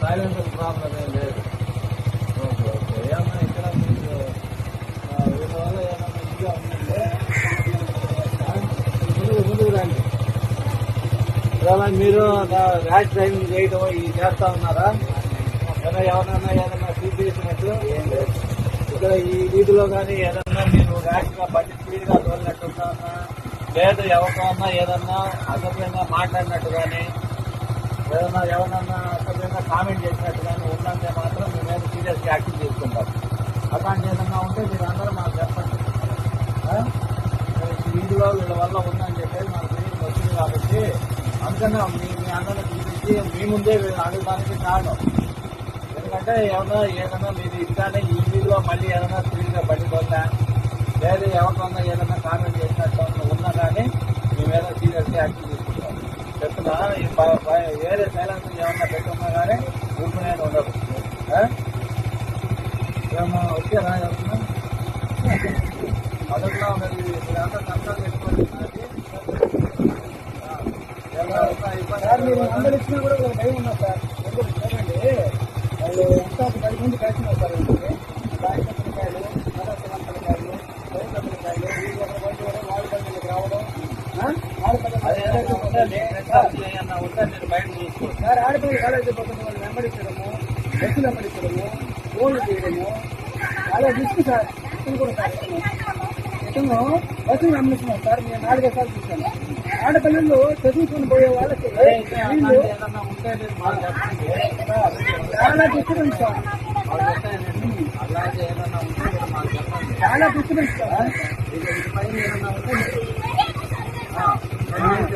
silencer problem ఏం లేదు. Okay okay ఏమన్నా ఇక్కడ మీకు వీళ్ళ వల్ల ఏమన్నా ఇదిగా ఉందంటే ముందుకు ముందుకు రండి ఇవాళ మీరు ర్యాష్ డ్రైవింగ్ చేయడం ఇది చేస్తా ఉన్నారా ఏమైనా ఎవరైనా ఏదైనా చూపించినట్టు ఏం లేదు ఇక్కడ ఈ వీధిలో కానీ ఏదన్నా మీరు ర్యాష్గా బండి స్పీడ్గా తోలినట్టున్నా లేదు ఎవరికన్నా ఏదన్నా అసభ్యంగా మాట్లాడినట్టు కానీ ఏదన్నా ఎవరన్నా అసభ్యంగా కామెంట్ చేసినట్టు కానీ ఉందంటే మాత్రం మీ మీద సీరియస్ యాక్షన్ తీసుకుంటాం అలాంటి ఏదన్నా ఉంటే మీరు అందరూ మాకు చెప్పండి. వీడియో వీళ్ళ వల్ల ఉందని చెప్పేసి మాకు తెలియదు వచ్చింది కాబట్టి అందుకనే మీ మీ అందరిని పిలిపించి మీ ముందే అడగడానికి కారణం. ఎందుకంటే ఏమన్నా ఏదన్నా మీరు ఇట్లానే ఈ వీధిలో మళ్ళీ ఏదైనా స్పీడ్గా పడిపోతా పోతా లేదు ఎవరికన్నా ఏదైనా కామెంట్ చేసినట్టు సీరియస్ యాక్షన్ తీసుకుంటాం చెప్తున్నా ఈ ప- వేరే సైలెన్స్ ఏమన్నా పెట్టుకున్నా కానీ ఊపినేది ఉండదు ఆ? ఏమో వచ్చారా చెప్తున్నా మొదట్లో మరి మీరంతా కంట్రోల్ చేసుకోండి సార్ మీరు అందరు ఇచ్చినా కూడా ఒక భయం ఉన్నా సార్ ఎందుకు చూడండి వాళ్ళు ఎంత పది మంది కలిసి సార్ వీళ్ళకి కాయలు పిల్లకాయలు మరొక పిల్లకాయలు వీళ్ళు ఒక బండి కూడా వాళ్ళ బండికి రావడం ఆ? వాళ్ళ బండి సార్ ఆడపిల్లలు కాలేజీ పోతున్న వాళ్ళు వెంబడించడము బస్సులు వెంబడించడము ఫోన్లు చేయడము అలా రిస్క్ సార్ ఇతను కూడా సార్ ఇతను బస్సులు వెంబడిస్తున్నాం సార్ నేను నాలుగైదు సార్లు చూశాను ఆడపిల్లలు చదువుకుని పోయే వాళ్ళకి చాలా డిస్టర్బెన్స్ సార్ చాలా డిస్టర్బెన్స్ సార్ చాలా డిస్టర్బెన్స్ సార్ వీళ్ళ వల్ల వీళ్ళు ధీమా సార్ చిన్న చిన్నగా సార్ కూడా పంపిస్తా ఉన్నాము వీళ్ళు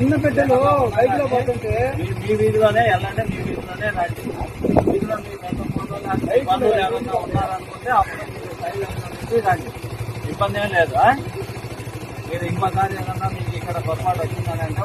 చిన్న బిడ్డలు బైక్లో పోతుంటే మీ వీధిలోనే వెళ్ళండి మీ వీధిలోనే రండి వీధిలో మీ బంధువులు ఉన్నారనుకుంటే అప్పుడు రండి ఇబ్బంది ఏం లేదు మీరు ఇంకోసారి ఏదన్నా మీకు ఇక్కడ పొరపాటు వచ్చిందని అంటే